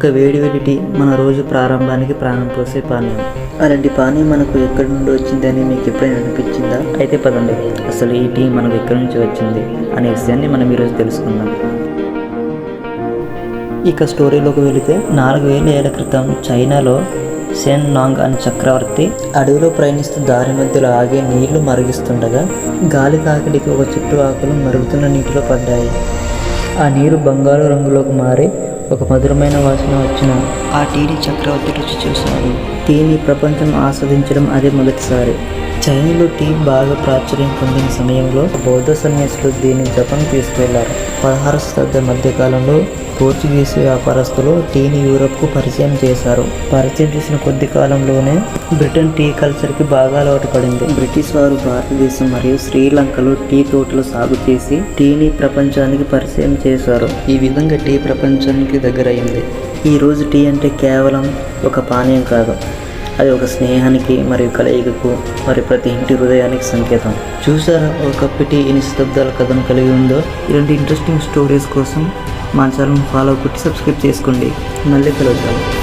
ఒక్క వేడి వేడి టీ మన రోజు ప్రారంభానికి ప్రాణం పోసే పానీయం. అలాంటి పానీయం మనకు ఎక్కడి నుండి వచ్చిందని మీకు ఎప్పుడైనా అనిపించిందా? అయితే పదండి. అసలు ఈ టీ మనకు ఎక్కడి నుంచి వచ్చింది అనే విషయాన్ని మనం ఈరోజు తెలుసుకుందాం. ఇక స్టోరీలోకి వెళితే నాలుగు వేల ఏళ్ళ క్రితం చైనాలో సెన్ నాంగ్ అనే చక్రవర్తి అడవిలో ప్రయాణిస్తూ దారి మధ్యలో ఆగే నీళ్ళు మరిగిస్తుండగా గాలి తాకిడికి ఒక చెట్టు ఆకులు మరుగుతున్న నీటిలో పడ్డాయి. ఆ నీరు బంగారు రంగులోకి మారి ఒక మధురమైన వాసన వచ్చిన ఆ టీడీ చక్రవర్తి రుచి చూశాడు. టీని ప్రపంచం ఆస్వాదించడం అదే మొదటిసారి. చైనీలో టీ బాగా ప్రాచుర్యం పొందిన సమయంలో బౌద్ధ సన్యాసులు దీన్ని జపాన్ తీసుకెళ్ళారు. పదహారు శతాబ్ద మధ్యకాలంలో పోర్చుగీస్ వ్యాపారస్తులు టీని యూరప్కు పరిచయం చేశారు. పరిచయం చేసిన కొద్ది కాలంలోనే బ్రిటన్ టీ కల్చర్కి బాగా అలవాటు పడింది బ్రిటిష్ వారు భారతదేశం మరియు శ్రీలంకలో టీ తోటలు సాగు చేసి టీని ప్రపంచానికి పరిచయం చేశారు. ఈ విధంగా టీ ప్రపంచానికి దగ్గరైంది. ఈ రోజు టీ అంటే కేవలం ఒక పానీయం కాదు. అది ఒక స్నేహానికి మరియు కలయికకు మరియు ప్రతి ఇంటి హృదయానికి సంకేతం. చూసారా ఒక కప్పు టీ ఎన్ని శతాబ్దాల కథను కలిగి ఉందో? ఇలాంటి ఇంట్రెస్టింగ్ స్టోరీస్ కోసం మా ఛానల్ ఫాలో కొట్టి సబ్స్క్రైబ్ చేసుకోండి. మళ్ళీ కలుద్దాం.